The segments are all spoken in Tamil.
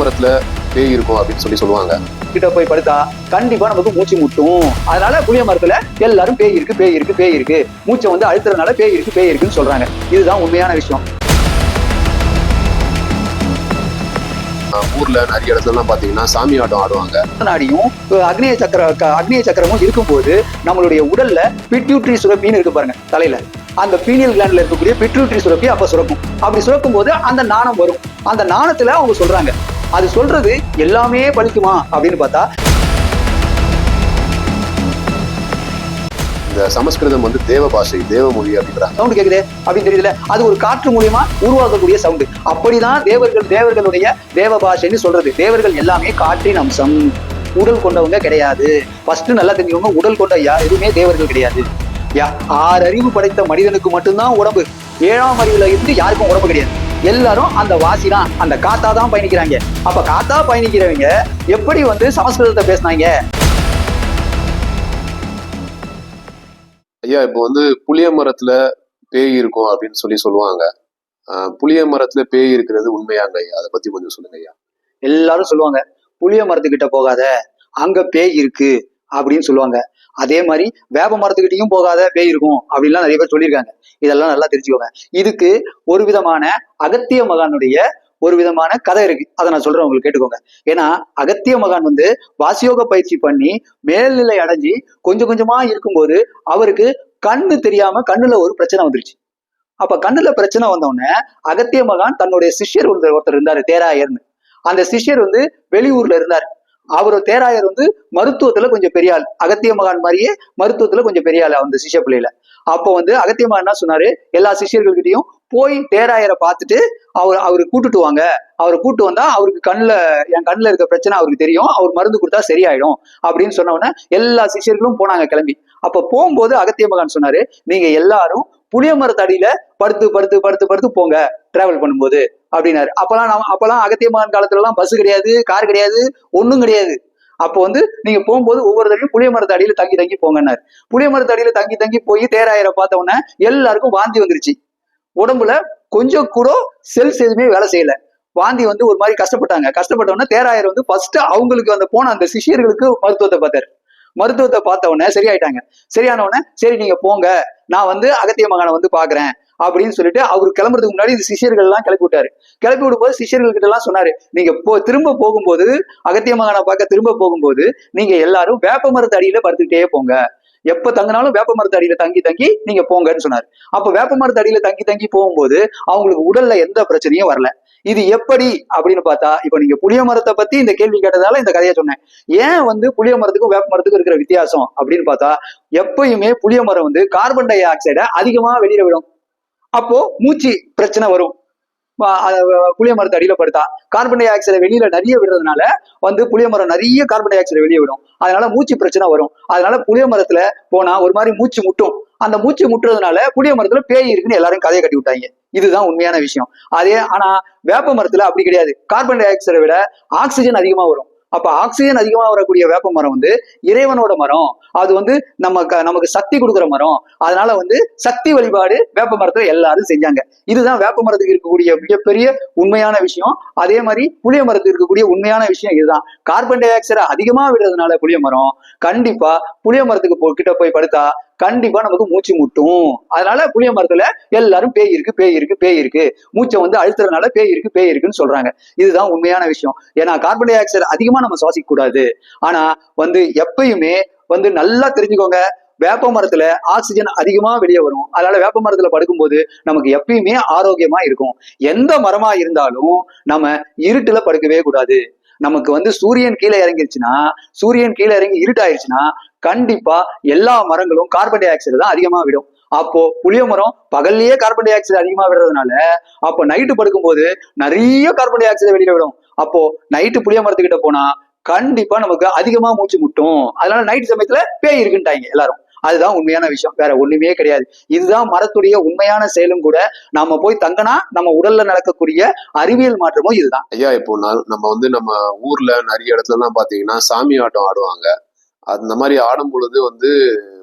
மரத்துல பேய் இருக்கும் அப்படின்னு சொல்லி சொல்லுவாங்க. கிட்ட போய் படுத்தா கண்டிப்பா நமக்கு மூச்சு முட்டும். அதனால புளிய மரத்துல எல்லாரும் பேய் இருக்கு பேய் இருக்கு பேய் இருக்கு. மூச்சை வந்து அழுத்துறதுனால பேய் இருக்கு பேய் இருக்குன்னு சொல்றாங்க. இதுதான் உண்மையான விஷயம். ஊர்ல நிறைய இடத்துல எல்லாம் பாத்தீங்கன்னா சாமி ஆட்டம் ஆடுவாங்க. நாடியும் அக்னிய சக்கர அக்னிய சக்கரமும் இருக்கும்போது நம்மளுடைய உடல்ல பிட்யூட்ரி சுரப்பின்னு இருக்கு பாருங்க தலையில. அந்த பீனியல் கிளாண்ட்ல இருக்கக்கூடிய பிட்யூட்ரி சுரப்பி அப்ப சுரக்கும். அப்படி சுரக்கும் போது அந்த நாணம் வரும். அந்த நாணத்துல அவங்க சொல்றாங்க அது சொல்றது எல்லாமே பலிக்குமா அப்படின்னு பார்த்தா இந்த சமஸ்கிருதம் வந்து தேவ பாஷை தேவ மொழி அப்படின்றாங்க. சவுண்ட் கேக்குதே? அப்படின்னு தெரியல அது ஒரு காற்று மூலியமா உருவாக்கக்கூடிய சவுண்டு. அப்படிதான் தேவர்கள் தேவர்களுடைய தேவ பாஷைன்னு சொல்றது. தேவர்கள் எல்லாமே காற்றின் அம்சம். உடல் கொண்டவங்க கிடையாது. ஃபர்ஸ்ட் நல்லா தெரிஞ்சுக்கோங்க. உடல் கொண்ட யா எதுவுமே தேவர்கள் கிடையாது. யா ஆறு அறிவு படைத்த மனிதனுக்கு மட்டும்தான் உடம்பு. ஏழாம் அறிவுல இருந்து யாருக்கும் உடம்பு கிடையாது. எல்லாரும் அந்த வாசி தான் அந்த காத்தா தான் பயணிக்கிறாங்க. அப்ப காத்தா பயணிக்கிறவங்க எப்படி வந்து சமஸ்கிருதத்தை பேசினாங்க? ஐயா இப்போ வந்து புளிய மரத்துல பேய் இருக்கும் அப்படின்னு சொல்லி சொல்லுவாங்க. ஆஹ் புளிய மரத்துல பேய் இருக்கிறது உண்மையாங்க ஐயா? அதை பத்தி கொஞ்சம் சொல்லுங்க ஐயா. எல்லாரும் சொல்லுவாங்க புளிய மரத்துக்கிட்ட போகாத அங்க பேய் இருக்கு. அப்படின்னு சொல்லுவாங்க. அதே மாதிரி வேப்ப மரத்துக்கிட்டையும் போகாத பேய் இருக்கும் அப்படின்லாம் நிறைய பேர் சொல்லியிருக்காங்க. இதெல்லாம் நல்லா தெரிஞ்சுக்கோங்க. இதுக்கு ஒரு விதமான அகத்திய மகானுடைய ஒரு விதமான கதை இருக்கு. அதை நான் சொல்றேன் உங்களுக்கு கேட்டுக்கோங்க. ஏன்னா அகத்திய மகான் வந்து வாசியோக பயிற்சி பண்ணி மேல்நிலை அடைஞ்சி கொஞ்சம் கொஞ்சமா இருக்கும்போது அவருக்கு கண்ணு தெரியாம கண்ணுல ஒரு பிரச்சனை வந்துருச்சு. அப்ப கண்ணுல பிரச்சனை வந்த உடனே அகத்திய மகான் தன்னுடைய சிஷ்யர் ஒருத்தர் ஒருத்தர் இருந்தாரு தேராயர்னு. அந்த சிஷ்யர் வந்து வெளியூர்ல இருந்தாரு. அவர் தேராயர் வந்து மருத்துவத்துல கொஞ்சம் பெரிய ஆள். அகத்திய மகான் மாதிரியே மருத்துவத்துல கொஞ்சம் பெரிய ஆள் அந்த சிஷ்ய பிள்ளையில. அப்போ வந்து அகத்திய மகான் என்ன சொன்னாரு? எல்லா சிஷியர்கள்கிட்டையும் போய் தேராயரை பார்த்துட்டு அவர் அவரு கூட்டுட்டு வாங்க. அவரை கூட்டு வந்தா அவருக்கு கண்ணுல என் கண்ணுல இருக்க பிரச்சனை அவருக்கு தெரியும். அவர் மருந்து கொடுத்தா சரியாயிடும். அப்படின்னு சொன்ன உடனே எல்லா சிஷியர்களும் போனாங்க கிளம்பி. அப்ப போகும்போது அகத்திய மகான் சொன்னாரு நீங்க எல்லாரும் புளிய மரத்தடியில படுத்து படுத்து படுத்து படுத்து போங்க டிராவல் பண்ணும்போது அப்படின்னாரு. அப்பெல்லாம் நம்ம அப்பெல்லாம் அகத்திய மகான் காலத்துல எல்லாம் பஸ் கிடையாது கார் கிடையாது ஒண்ணும் கிடையாது. அப்போ வந்து நீங்க போகும்போது ஒவ்வொரு தடவையும் புளிய மரத்து அடியில தங்கி தங்கி போங்கன்னாரு. புளிய மரத்து அடியில தங்கி தங்கி போய் தேராயிரம் பார்த்த உடனே எல்லாருக்கும் வாந்தி வந்துருச்சு. உடம்புல கொஞ்சம் கூட செல்ஸ் எதுவுமே வேலை செய்யல. வாந்தி வந்து ஒரு மாதிரி கஷ்டப்பட்டாங்க. கஷ்டப்பட்ட உடனே தேராயர் வந்து ஃபர்ஸ்ட் அவங்களுக்கு அந்த போன அந்த சிஷியர்களுக்கு மருத்துவத்தை பார்த்தாரு. மருத்துவத்தை பார்த்த உடனே சரியாயிட்டாங்க. சரியான உடனே சரி நீங்க போங்க. நான் வந்து அகத்திய மகானை வந்து பாக்குறேன் அப்படின்னு சொல்லிட்டு அவர் கிளம்புறதுக்கு முன்னாடி இந்த சிஷியர்கள் எல்லாம் கிளப்பி விட்டாரு கிளப்பி விடும்போது சிஷியர்கள் கிட்ட எல்லாம் சொன்னாரு நீங்க போ திரும்ப போகும்போது அகத்திய மகானை பார்க்க திரும்ப போகும்போது நீங்க எல்லாரும் வேப்ப மரத்து அடியில படுத்துக்கிட்டே போங்க. எப்ப தங்கினாலும் வேப்ப மரத்து அடியில தங்கி தங்கி நீங்க போங்கன்னு சொன்னாரு. அப்ப வேப்ப மரத்து அடியில தங்கி தங்கி போகும்போது அவங்களுக்கு உடல்ல எந்த பிரச்சனையும் வரல. இது எப்படி அப்படின்னு பார்த்தா இப்ப நீங்க புளிய மரத்தை பத்தி இந்த கேள்வி கேட்டதால இந்த கதையை சொன்னேன். ஏன் வந்து புளிய மரத்துக்கும் வேப்ப மரத்துக்கும் இருக்கிற வித்தியாசம் அப்படின்னு பார்த்தா எப்பயுமே புளிய மரம் வந்து கார்பன் டை ஆக்சைடை அதிகமா வெளியில விடும். அப்போ மூச்சு பிரச்சனை வரும். புளிய மரத்து அடியில படுத்தா கார்பன் டை ஆக்சைடை வெளியில நிறைய விடுறதுனால வந்து புளிய மரம் நிறைய கார்பன் டை ஆக்சைடை வெளியே விடும். அதனால மூச்சு பிரச்சனை வரும். அதனால புளிய மரத்துல போனா ஒரு மாதிரி மூச்சு முட்டும். அந்த மூச்சு முட்டுறதுனால புளிய மரத்துல பேய் இருக்குன்னு எல்லாரும் கதையை கட்டி விட்டாங்க. இதுதான் உண்மையான விஷயம். அதே ஆனா வேப்ப மரத்துல அப்படி கிடையாது. கார்பன் டை ஆக்சைடை விட ஆக்சிஜன் அதிகமா வரும். அப்ப ஆக்சிஜன் அதிகமா வரக்கூடிய வேப்ப மரம் வந்து இறைவனோட மரம். அது வந்து நம்ம க- நமக்கு சக்தி கொடுக்குற மரம். அதனால வந்து சக்தி வழிபாடு வேப்ப மரத்துல எல்லாரும் செஞ்சாங்க. இதுதான் வேப்ப மரத்துக்கு இருக்கக்கூடிய மிகப்பெரிய உண்மையான விஷயம். அதே மாதிரி புளிய மரத்துக்கு இருக்கக்கூடிய உண்மையான விஷயம் இதுதான். கார்பன் டை ஆக்சைடை அதிகமா விடுறதுனால புளிய மரம். கண்டிப்பா புளிய மரத்துக்கு போ- கிட்ட போய் படுத்தா கண்டிப்பா நமக்கு மூச்சு முட்டும். அதனால புளிய மரத்துல எல்லாரும் பேய் இருக்கு பேய் இருக்கு பேய் இருக்கு. மூச்சை வந்து அழுத்துறதுனால பேய் இருக்கு பேய் இருக்குன்னு சொல்றாங்க. இதுதான் உண்மையான விஷயம். ஏன்னா கார்பன் டை ஆக்சைடு அதிகமா நம்ம சுவாசிக்க கூடாது ஆனா வந்து எப்பயுமே வந்து நல்லா தெரிஞ்சுக்கோங்க. வேப்ப மரத்துல ஆக்சிஜன் அதிகமா வெளியே வரும். அதனால வேப்ப மரத்துல படுக்கும்போது நமக்கு எப்பயுமே ஆரோக்கியமா இருக்கும். எந்த மரமா இருந்தாலும் நம்ம இருட்டுல படுக்கவே கூடாது. நமக்கு வந்து சூரியன் கீழே இறங்கிருச்சுன்னா சூரியன் கீழே இறங்கி இருட்டாயிருச்சுன்னா கண்டிப்பா எல்லா மரங்களும் கார்பன் டை ஆக்சைடு தான் அதிகமா விடும். அப்போ புளிய மரம் பகல்லையே கார்பன் டை ஆக்சைடு அதிகமா விடுறதுனால அப்போ நைட்டு படுக்கும்போது நிறைய கார்பன் டை ஆக்சைடு வெளியில விடும். அப்போ நைட்டு புளிய மரத்துக்கிட்ட போனா கண்டிப்பா நமக்கு அதிகமா மூச்சு முட்டும். அதனால நைட் சமயத்துல பேய் இருக்குன்ட்டாங்க எல்லாரும். அதுதான் உண்மையான விஷயம். வேற ஒண்ணுமே கிடையாது. இதுதான் மரத்துடைய உண்மையான செயலும் கூட. நாம போய் தங்கினா நம்ம உடல்ல நடக்கக்கூடிய அறிவியல் மாற்றமும் இதுதான். ஐயா இப்போ நம்ம வந்து நம்ம ஊர்ல நிறைய இடத்துல எல்லாம் பாத்தீங்கன்னா சாமி ஆட்டம் ஆடுவாங்க. அந்த மாதிரி ஆடும் பொழுது வந்து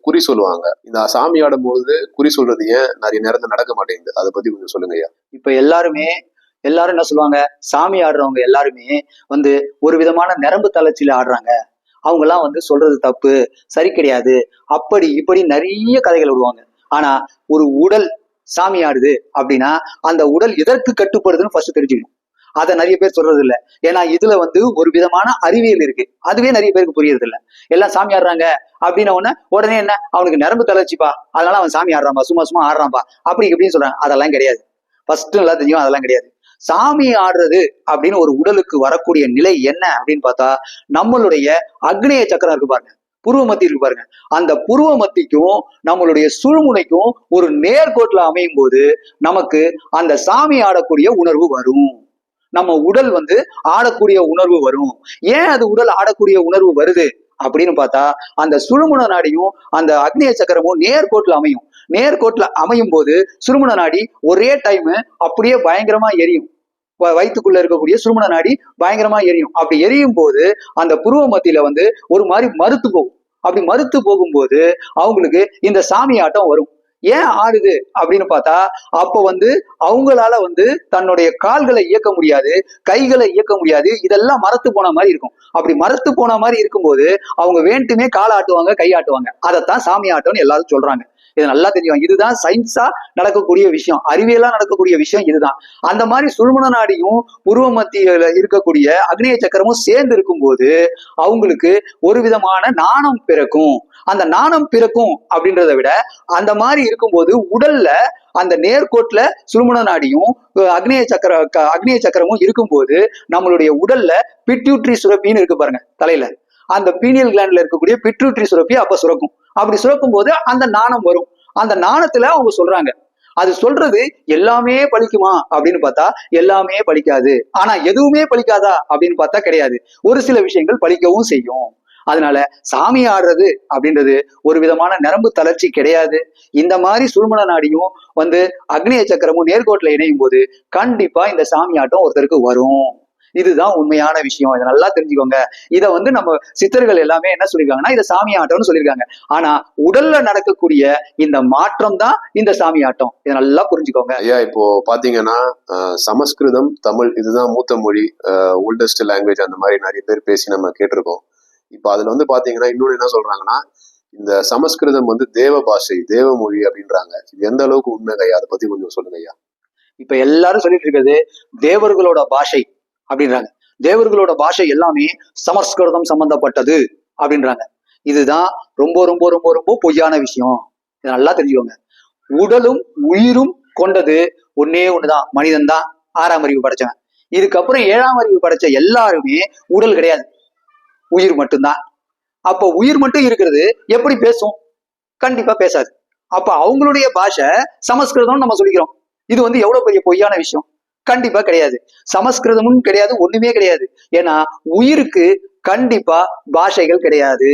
குறி சொல்லுவாங்க. இந்த சாமி ஆடும் பொழுது குறி சொல்றது ஏன் நிறைய நேரத்தில் நடக்க மாட்டேங்குது? அதை பத்தி கொஞ்சம் சொல்லுங்க ஐயா. இப்ப எல்லாருமே எல்லாரும் என்ன சொல்லுவாங்க? சாமி ஆடுறவங்க எல்லாருமே வந்து ஒரு விதமான நரம்பு தளர்ச்சியில ஆடுறாங்க. அவங்க எல்லாம் வந்து சொல்றது தப்பு சரி கிடையாது. அப்படி இப்படி நிறைய கதைகள் விடுவாங்க ஆனா ஒரு உடல் சாமி ஆடுது அப்படின்னா அந்த உடல் எதற்கு கட்டுப்படுதுன்னு ஃபர்ஸ்ட் தெரிஞ்சுக்கணும். அதை நிறைய பேர் சொல்றது இல்லை ஏன்னா இதுல வந்து ஒரு விதமான அறிவியல் இருக்கு. அதுவே நிறைய பேருக்கு புரியறது இல்லை எல்லாம் சாமி ஆடுறாங்க அப்படின்ன உடனே உடனே என்ன? அவனுக்கு நரம்பு தளர்ச்சிப்பா. அதனால அவன் சாமி ஆடுறான்பா சும்மா சும்மா ஆடுறான்பா அப்படி இப்படின்னு சொல்றாங்க. அதெல்லாம் கிடையாது. ஃபர்ஸ்ட் நல்லா தெரியும் அதெல்லாம் கிடையாது. சாமி ஆடுறது அப்படின்னு ஒரு உடலுக்கு வரக்கூடிய நிலை என்ன அப்படின்னு பார்த்தா நம்மளுடைய அக்னேய சக்கரம் இருக்கு பாருங்க. புருவ மத்தி இருக்கு பாருங்க. அந்த புருவ மத்திக்கும் நம்மளுடைய சுழுமுனைக்கும் ஒரு நேர்கோட்டுல அமையும் போது நமக்கு அந்த சாமி ஆடக்கூடிய உணர்வு வரும். நம்ம உடல் வந்து ஆடக்கூடிய உணர்வு வரும். ஏன் அது உடல் ஆடக்கூடிய உணர்வு வருது? அப்படின்னு பார்த்தா அந்த சுழுமுன நாடியும் அந்த அக்னிய சக்கரமும் நேர்கோட்டுல அமையும். நேர்கோட்டுல அமையும் போது சுழுமுன நாடி ஒரே டைம் அப்படியே பயங்கரமா எரியும். வயிற்றுக்குள்ள இருக்கக்கூடிய சுழுமுன நாடி பயங்கரமா எரியும். அப்படி எரியும் போது அந்த புருவ மத்தியில வந்து ஒரு மாதிரி மறுத்து போகும். அப்படி மறுத்து போகும்போது அவங்களுக்கு இந்த சாமி ஆட்டம் வரும். ஏன் ஆடுது அப்படின்னு பார்த்தா அப்ப வந்து அவங்களால வந்து தன்னுடைய கால்களை இயக்க முடியாது கைகளை இயக்க முடியாது இதெல்லாம் மரத்து போன மாதிரி இருக்கும். அப்படி மரத்து போன மாதிரி இருக்கும்போது அவங்க வேண்டுமே காலை ஆட்டுவாங்க கை ஆட்டுவாங்க அதைத்தான் சாமி ஆட்டம்னு எல்லாரும் சொல்றாங்க. இது நல்லா தெரியும். இதுதான் சயின்ஸா நடக்கக்கூடிய விஷயம். அறிவியலா நடக்கக்கூடிய விஷயம் இதுதான். அந்த மாதிரி சுழுமண நாடியும் உருவ மத்தியில இருக்கக்கூடிய அக்னிய சக்கரமும் சேர்ந்து இருக்கும்போது அவங்களுக்கு ஒரு விதமான நாணம் பிறக்கும். அந்த நாணம் பிறக்கும் அப்படின்றத விட அந்த மாதிரி இருக்கும்போது உடல்ல அந்த நேர்கோட்டுல சுழுமண நாடியும் அக்னிய சக்கர அக்னிய சக்கரமும் இருக்கும்போது நம்மளுடைய உடல்ல பிட்யூட்ரி சுரப்பின்னு இருக்கு பாருங்க தலையில. அந்த பீனியல் கிளாண்ட்ல இருக்கக்கூடிய பிட்யூட்ரி சுரப்பி அப்ப சுரக்கும். அப்படி சுரக்கும் போது அந்த நாணம் வரும். அந்த நாணத்துல அவங்க சொல்றாங்க. அது சொல்றது எல்லாமே பலிக்குமா அப்படின்னு பார்த்தா எல்லாமே பலிக்காது ஆனா எதுவுமே பலிக்காதா அப்படின்னு பார்த்தா கிடையாது. ஒரு சில விஷயங்கள் பலிக்கவும் செய்யும். அதனால சாமி ஆடுறது அப்படின்றது ஒரு விதமான நரம்பு தளர்ச்சி கிடையாது. இந்த மாதிரி சுருமண நாடியும் வந்து அக்னிய சக்கரமும் நேர்கோட்டில் இணையும் போது கண்டிப்பா இந்த சாமி ஆட்டம் ஒருத்தருக்கு வரும். இதுதான் உண்மையான விஷயம். இதை நல்லா தெரிஞ்சுக்கோங்க. இதை வந்து நம்ம சித்தர்கள் எல்லாமே என்ன சொல்லியிருக்காங்கன்னா இதை சாமி ஆட்டம்னு சொல்லியிருக்காங்க. ஆனா உடல்ல நடக்கக்கூடிய இந்த மாற்றம் தான் இந்த சாமி ஆட்டம். இதை நல்லா புரிஞ்சுக்கோங்க. ஐயா இப்போ பாத்தீங்கன்னா சமஸ்கிருதம் தமிழ் இதுதான் மூத்த மொழி. ஓல்டஸ்ட் லாங்குவேஜ் அந்த மாதிரி நிறைய பேர் பேசி நம்ம கேட்டிருக்கோம். இப்போ அதுல வந்து பாத்தீங்கன்னா இன்னொன்னு என்ன சொல்றாங்கன்னா இந்த சமஸ்கிருதம் வந்து தேவ பாஷை தேவ மொழி அப்படின்றாங்க. இது எந்த அளவுக்கு உண்மை ஐயா? அதை பத்தி கொஞ்சம் சொல்லுங்க ஐயா. இப்ப எல்லாரும் சொல்லிட்டு இருக்கிறது தேவர்களோட பாஷை. அப்படின்றாங்க. தேவர்களோட பாஷை எல்லாமே சமஸ்கிருதம் சம்பந்தப்பட்டது அப்படின்றாங்க. இதுதான் ரொம்ப ரொம்ப ரொம்ப ரொம்ப பொய்யான விஷயம். இது நல்லா தெரிஞ்சுக்கோங்க. உடலும் உயிரும் கொண்டது ஒன்னே ஒண்ணுதான். மனிதன் தான். ஆறாம் அறிவு படைச்சவன். இதுக்கப்புறம் ஏழாம் அறிவு படைச்ச எல்லாருமே உடல் கிடையாது. உயிர் மட்டும்தான். அப்ப உயிர் மட்டும் இருக்கிறது எப்படி பேசும்? கண்டிப்பா பேசாது. அப்ப அவங்களுடைய பாஷை சமஸ்கிருதம்னு நம்ம சொல்லிக்கிறோம். இது வந்து எவ்வளவு பெரிய பொய்யான விஷயம்? கண்டிப்பா கிடையாது. சமஸ்கிருதமும் கிடையாது ஒண்ணுமே கிடையாது. ஏன்னா உயிருக்கு கண்டிப்பா பாஷைகள் கிடையாது.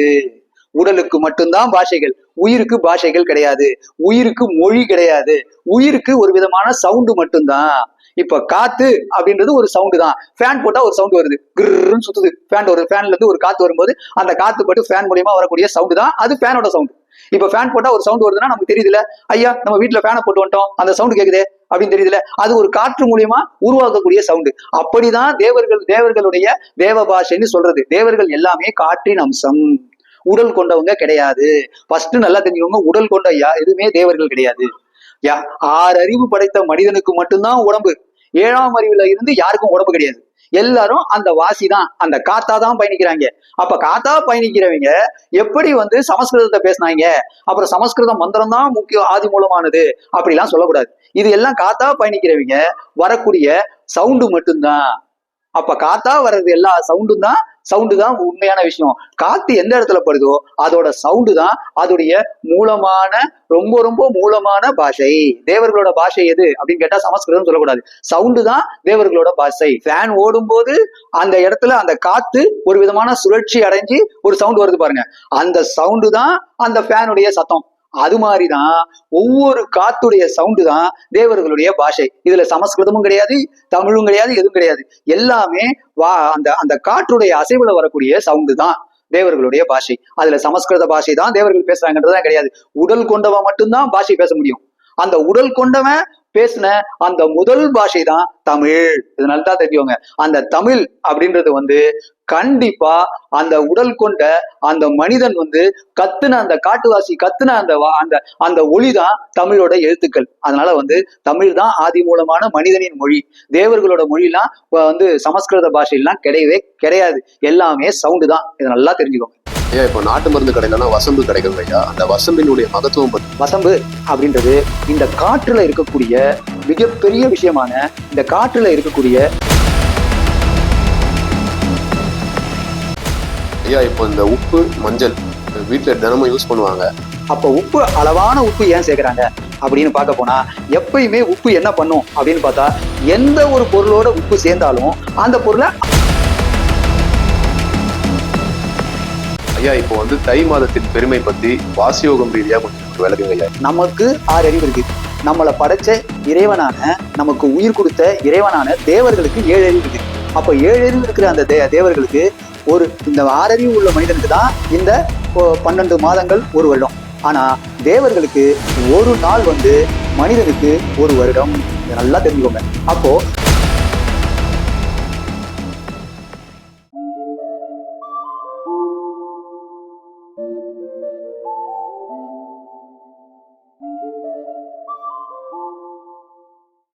உடலுக்கு மட்டும்தான் பாஷைகள் உயிருக்கு பாஷைகள் கிடையாது. உயிருக்கு மொழி கிடையாது. உயிருக்கு ஒரு விதமான சவுண்டு மட்டும்தான். இப்ப காத்து அப்படின்றது ஒரு சவுண்டு தான். ஃபேன் போட்டா ஒரு சவுண்டு வருது. கிருன்னு சுத்துது. ஃபேன் ஒரு ஃபேன்ல இருந்து ஒரு காத்து வரும்போது அந்த காத்து பட்டு ஃபேன் மூலியமா வரக்கூடிய சவுண்டு தான். அது ஃபேனோட சவுண்டு இப்ப ஃபேன் போட்டா ஒரு சவுண்ட் வருதுன்னா நமக்கு தெரியுதுல ஐயா நம்ம வீட்டுல ஃபேனை போட்டு வந்துட்டோம். அந்த சவுண்ட் கேக்குதே. அப்படின்னு தெரியுதுல அது ஒரு காற்று மூலியமா உருவாக்கக்கூடிய சவுண்டு அப்படிதான் தேவர்கள் தேவர்களுடைய தேவ பாஷைன்னு சொல்றது. தேவர்கள் எல்லாமே காற்றின் அம்சம். உடல் கொண்டவங்க கிடையாது. ஃபர்ஸ்ட் நல்லா தெரிஞ்சுக்கோங்க. உடல் கொண்ட யா எதுவுமே தேவர்கள் கிடையாது. யா ஆறு அறிவு படைத்த மனிதனுக்கு மட்டும்தான் உடம்பு. ஏழாம் அறிவுல இருந்து யாருக்கும் உடம்பு கிடையாது. எல்லாரும் அந்த வாசி தான் அந்த காத்தா தான் பயணிக்கிறாங்க. அப்ப காத்தா பயணிக்கிறவங்க எப்படி வந்து சமஸ்கிருதத்தை பேசினாங்க? அப்புறம் சமஸ்கிருதம் மந்திரம் தான் முக்கிய ஆதி மூலமானது அப்படிலாம் சொல்லக்கூடாது. இது எல்லாம் காத்தா பயணிக்கிறவங்க வரக்கூடிய சவுண்டு மட்டும்தான். அப்ப காத்தா வர்றது எல்லா சவுண்டும் தான் சவுண்டு தான் உண்மையான விஷயம். காத்து எந்த இடத்துல படுதோ அதோட சவுண்டு தான் அதோடைய மூலமான ரொம்ப ரொம்ப மூலமான பாஷை. தேவர்களோட பாஷை எது? அப்படின்னு கேட்டா சமஸ்கிருதம் சொல்லக்கூடாது. சவுண்டு தான் தேவர்களோட பாஷை. ஃபேன் ஓடும் போது அந்த இடத்துல அந்த காத்து ஒரு விதமான சுழற்சி அடைஞ்சு ஒரு சவுண்ட் வருது பாருங்க. அந்த சவுண்டு தான் அந்த ஃபேனுடைய சத்தம். அது மாதிரிதான் ஒவ்வொரு காத்துடைய சவுண்டு தான் தேவர்களுடைய பாஷை. இதுல சமஸ்கிருதமும் கிடையாது தமிழும் கிடையாது எதுவும் கிடையாது. எல்லாமே வா அந்த அந்த காற்றுடைய அசைவுல வரக்கூடிய சவுண்டு தான் தேவர்களுடைய பாஷை. அதுல சமஸ்கிருத பாஷை தான் தேவர்கள் பேசுறாங்கன்றதுதான் கிடையாது. உடல் கொண்டவன் மட்டும்தான் பாஷை பேச முடியும். அந்த உடல் கொண்டவன் பேசின அந்த முதல் பாஷை தான் தமிழ். இது நல்லா தெரிஞ்சுக்கோங்க. அந்த தமிழ் அப்படின்றது வந்து கண்டிப்பா அந்த உடல் கொண்ட அந்த மனிதன் வந்து கத்துன அந்த காட்டுவாசி கத்துன அந்த வா- அந்த அந்த ஒளி தான் தமிழோட எழுத்துக்கள். அதனால வந்து தமிழ் தான் ஆதி மூலமான மனிதனின் மொழி. தேவர்களோட மொழிலாம் வந்து சமஸ்கிருத பாஷையெல்லாம் கிடையவே கிடையாது. எல்லாமே சவுண்டு தான். இதை நல்லா தெரிஞ்சுக்கோங்க. ஐயா இப்போ நாட்டு மருந்து கடையிலலாம் வசம்பு கிடைக்கும் ஐயா. அந்த வசம்பினுடைய மகத்துவம் பத்தி வசம்பு அப்படின்றது இந்த காற்றுல இருக்கக்கூடிய மிகப்பெரிய விஷயமான இந்த காற்றுல இருக்கக்கூடிய ஐயா இப்போ இந்த உப்பு மஞ்சள் வீட்டில் தினமும் யூஸ் பண்ணுவாங்க. அப்போ உப்பு அளவான உப்பு ஏன் சேர்க்கறாங்க? அப்படின்னு பார்க்க போனா எப்பயுமே உப்பு என்ன பண்ணும் அப்படின்னு பார்த்தா எந்த ஒரு பொருளோட உப்பு சேர்ந்தாலும் அந்த பொருளை ஐயா இப்போ வந்து தை மாதத்தின் பெருமை பத்தி வாசியோகம் ரீதியா கொஞ்சம் விளக்குங்க ஐயா. நமக்கு ஆறு அறிவு இருக்கு. நம்மளை படைச்ச இறைவனான நமக்கு உயிர் கொடுத்த இறைவனான தேவர்களுக்கு ஏழு அறிவு இருக்கு. அப்போ ஏழு அறிவு இருக்கிற அந்த தே தேவர்களுக்கு ஒரு இந்த ஆறறிவு உள்ள மனிதனுக்கு தான் இந்த பன்னெண்டு மாதங்கள் ஒரு வருடம். ஆனா தேவர்களுக்கு ஒரு நாள் வந்து மனிதனுக்கு ஒரு வருடம். நல்லா தெரிஞ்சுக்கோங்க. அப்போ